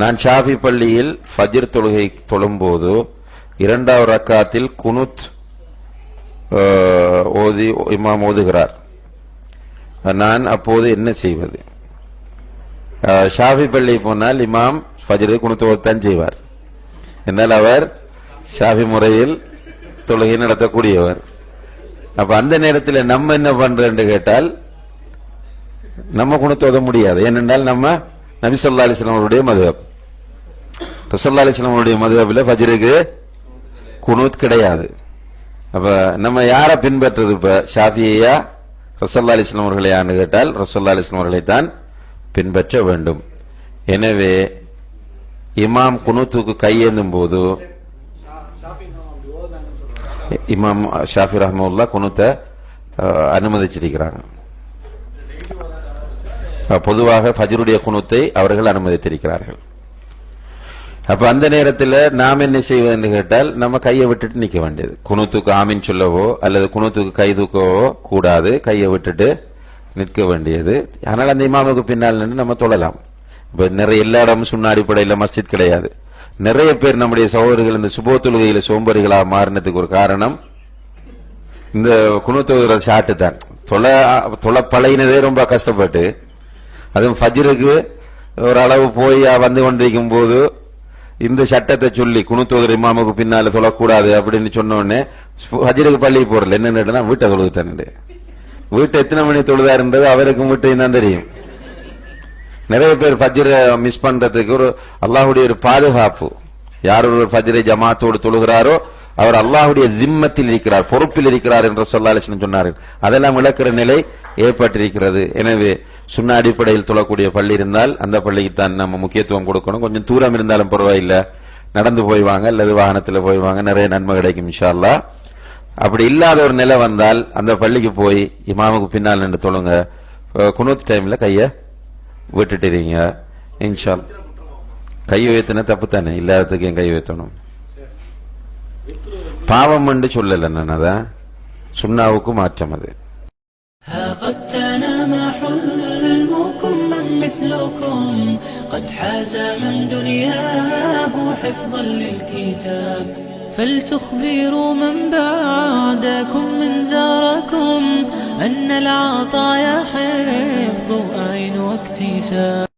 நான் ஷாஃபி பள்ளியில் ஃபஜிர் தொழுகை தொழும்போது இரண்டாவது ரக்காத்தில் குனுத் ஓதி இமாம் ஓதுகிறார். நான் அப்போது என்ன செய்வது? ஷாஃபி பள்ளி போனால் இமாம் ஃபஜிரு குனுத்து ஓதத்தான் செய்வார். என்னால் அவர் ஷாஃபி முறையில் தொழுகை நடத்தக்கூடியவர். அப்ப அந்த நேரத்தில் நம்ம என்ன பண்றேன்னு கேட்டால் நம்ம குணத்தோத முடியாது. ஏனென்றால் நம்ம நபி சொல்லா அலிஸ்லாம் அவருடைய மதுஹப். ரசல்லா அலிஸ்லாம் அவருடைய மதுஹபில் ஃபஜருக்கு குனூத் கிடையாது. அப்ப நம்ம யாரை பின்பற்றுறது இப்ப? ஷாஃபியா ரசல்லா அலிஸ்லாம் அவர்களையான்னு கேட்டால் ரசல்லா அலிஸ்லாம் அவர்களை தான் பின்பற்ற வேண்டும். எனவே இமாம் குனூத்துக்கு கையேந்தும் போது இமாம் ஷாஃபி ரஹமுல்லா குனூத்தை அனுமதிச்சிருக்கிறாங்க. பொதுவாக ஃபஜ்ருடைய குணத்தை அவர்கள் அனுமதித்திருக்கிறார்கள். அப்ப அந்த நேரத்தில் நாம் என்ன செய்வதுன்னு கேட்டால் நம்ம கையை விட்டுட்டு நிக்க வேண்டியது. குணத்துக்கு ஆமீன் சொல்லவோ அல்லது குணத்துக்கு கை தூக்கவோ கூடாது. கையை விட்டுட்டு நிற்க வேண்டியது. ஆனால் அந்த இமாமுக்கு பின்னால் நின்று நம்ம தொழலாம் இப்ப நிறைய எல்லா இடமும் சுண்ண அடிப்படையில் மஸ்ஜித் கிடையாது. நிறைய பேர் நம்முடைய சகோதரர்கள் இந்த சுபோ தொழுகையில சோம்பறிகளா மாறினதுக்கு ஒரு காரணம் இந்த குணத்தொகுற சாட்டு தான் தொலை தொலை பழகினதே ரொம்ப கஷ்டப்பட்டு அதுவும் ஃபஜ்ருக்கு ஒரு அளவு போய் வந்து கொண்டிருக்கும் போது இந்த சட்டத்தை சொல்லி குணுத்தோதர் இமாமுக்கு பின்னால் சொல்லக்கூடாது அப்படின்னு சொன்ன உடனே ஃபஜ்ருக்கு பள்ளி போறல கேட்டனா வீட்டை தொழுதுட்டானு வீட்டை எத்தனை மணி தொழுதா இருந்தது அவருக்கும் வீட்டையும் தான் தெரியும். நிறைய பேர் ஃபஜ்ரை மிஸ் பண்றதுக்கு ஒரு அல்லாஹுடைய ஒரு பாதுகாப்பு. யார் ஒரு ஃபஜ்ரை ஜமாத்தோடு தொழுகிறாரோ அவர் அல்லாஹ்வுடைய ஜிம்மத்தில் இருக்கிறார் பொறுப்பில் இருக்கிறார் என்று சொல்லாலிசன் சொன்னார்கள். அதெல்லாம் இழக்கிற நிலை ஏற்பட்டிருக்கிறது. எனவே சுண்ண அடிப்படையில் தொழக்கூடிய பள்ளி இருந்தால் அந்த பள்ளிக்குத்தான் நம்ம முக்கியத்துவம் கொடுக்கணும். கொஞ்சம் தூரம் இருந்தாலும் பரவாயில்லை. நடந்து போய் வாங்க அல்லது வாகனத்தில் போய் வாங்க நிறைய நன்மை கிடைக்கும் இன்ஷால்லா அப்படி இல்லாத ஒரு நிலை வந்தால் அந்த பள்ளிக்கு போய் இமாமுக்கு பின்னால் நின்று தொழுங்க. குனூத் டைம்ல கையை விட்டுட்டுறீங்க இன்ஷால் கை உயர்த்தினா தப்பு தானே? இல்லாததுக்கு என் கை உயர்த்தணும்? பாவம் என்று சொல்லலை நான் அதான் சுண்ணாவுக்கு மாற்றம் அது. مثلكم قد حاز من دنياه حفظا للكتاب. فلتخبروا من بعدكم من زاركم أن العطايا حفظ أين واكتساب.